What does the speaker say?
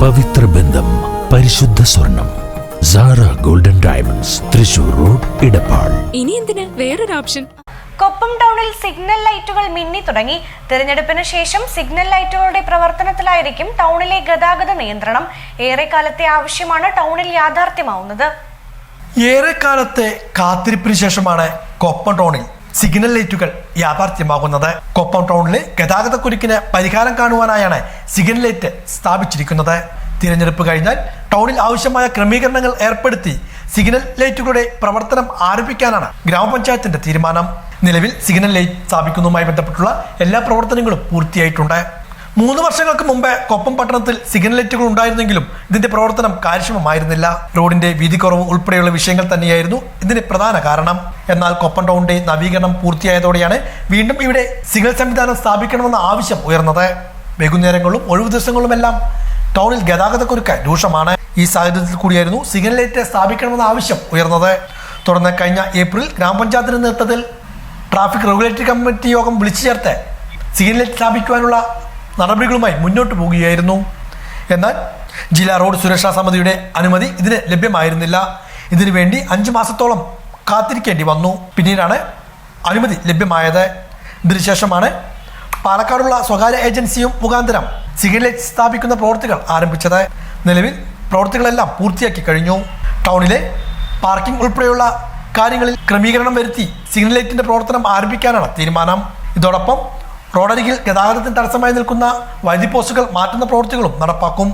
പവിത്ര ബന്ധം പരിശുദ്ധ സ്വർണം Sara golden diamonds Thrissur road Edappal ഇനി എന്തിന്? വേറൊരു ഓപ്ഷൻ. കൊപ്പം ടൗണിൽ സിഗ്നൽ ലൈറ്റുകൾ മിന്നി തുടങ്ങി. തിരഞ്ഞെടുപ്പിന് ശേഷം സിഗ്നൽ ലൈറ്റുകളുടെ പ്രവർത്തനത്തിലായിരിക്കും ടൗണിലെ ഗതാഗത നിയന്ത്രണം. ഏറെക്കാലത്തെ ആവശ്യമാണ് ടൗണിൽ യാഥാർത്ഥ്യമാവുന്നത്. ഏറെക്കാലത്തെ കാത്തിരിപ്പിന് ശേഷമാണ് കൊപ്പം ടൗണിൽ സിഗ്നൽ ലൈറ്റുകൾ യാഥാർത്ഥ്യമാകുന്നത്. കൊപ്പം ടൗണിലെ ഗതാഗത കുരുക്കിന് പരിഹാരം കാണുവാനായാണ് സിഗ്നൽ ലൈറ്റ് സ്ഥാപിച്ചിരിക്കുന്നത്. തിരഞ്ഞെടുപ്പ് കഴിഞ്ഞാൽ ടൗണിൽ ആവശ്യമായ ക്രമീകരണങ്ങൾ ഏർപ്പെടുത്തി സിഗ്നൽ ലൈറ്റുകളുടെ പ്രവർത്തനം ആരംഭിക്കാനാണ് ഗ്രാമപഞ്ചായത്തിന്റെ തീരുമാനം. നിലവിൽ സിഗ്നൽ ലൈറ്റ് സ്ഥാപിക്കുന്നതുമായി ബന്ധപ്പെട്ടുള്ള എല്ലാ പ്രവർത്തനങ്ങളും പൂർത്തിയായിട്ടുണ്ട്. മൂന്ന് വർഷങ്ങൾക്ക് മുമ്പേ കൊപ്പം പട്ടണത്തിൽ സിഗ്നൽ ലൈറ്റുകൾ ഉണ്ടായിരുന്നെങ്കിലും ഇതിന്റെ പ്രവർത്തനം കാര്യക്ഷമമായിരുന്നില്ല. റോഡിന്റെ വീതി കുറവ് ഉൾപ്പെടെയുള്ള വിഷയങ്ങൾ തന്നെയായിരുന്നു ഇതിന് പ്രധാന കാരണം. എന്നാൽ കൊപ്പം ടൗണിന്റെ നവീകരണം പൂർത്തിയായതോടെയാണ് വീണ്ടും ഇവിടെ സിഗ്നൽ സംവിധാനം സ്ഥാപിക്കണമെന്ന ആവശ്യം ഉയർന്നത്. വൈകുന്നേരങ്ങളും ഒഴിവു ദിവസങ്ങളുമെല്ലാം ടൗണിൽ ഗതാഗതക്കുരുക്ക് രൂക്ഷമാണ്. ഈ സാഹചര്യത്തിൽ കൂടിയായിരുന്നു സിഗ്നൽ ലൈറ്റ് സ്ഥാപിക്കണമെന്ന ആവശ്യം ഉയർന്നത്. തുടർന്ന് കഴിഞ്ഞ ഏപ്രിൽ ഗ്രാമപഞ്ചായത്തിന്റെ നേതൃത്വത്തിൽ ട്രാഫിക് റെഗുലേറ്ററി കമ്മിറ്റി യോഗം വിളിച്ചു ചേർത്ത് സിഗ്നൽ ലൈറ്റ് സ്ഥാപിക്കുവാനുള്ള നടപടികളുമായി മുന്നോട്ട് പോകുകയായിരുന്നു. എന്നാൽ ജില്ലാ റോഡ് സുരക്ഷാ സമിതിയുടെ അനുമതി ഇതിന് ലഭ്യമായിരുന്നില്ല. ഇതിനുവേണ്ടി അഞ്ച് മാസത്തോളം കാത്തിരിക്കേണ്ടി വന്നു. പിന്നീടാണ് അനുമതി ലഭ്യമായത്. ഇതിനുശേഷമാണ് പാലക്കാടുള്ള സ്വകാര്യ ഏജൻസിയും മുഖാന്തരം സിഗ്നലൈറ്റ് സ്ഥാപിക്കുന്ന പ്രവൃത്തികൾ ആരംഭിച്ചത്. നിലവിൽ പ്രവൃത്തികളെല്ലാം പൂർത്തിയാക്കി കഴിഞ്ഞു. ടൗണിലെ പാർക്കിംഗ് ഉൾപ്പെടെയുള്ള കാര്യങ്ങളിൽ ക്രമീകരണം വരുത്തി സിഗ്നലൈറ്റിന്റെ പ്രവർത്തനം ആരംഭിക്കാനാണ് തീരുമാനം. ഇതോടൊപ്പം റോഡരികിൽ ഗതാഗതത്തിന് തടസ്സമായി നിൽക്കുന്ന വൈദ്യുതി പോസ്റ്റുകൾ മാറ്റുന്ന പ്രവൃത്തികളും നടപ്പാക്കും.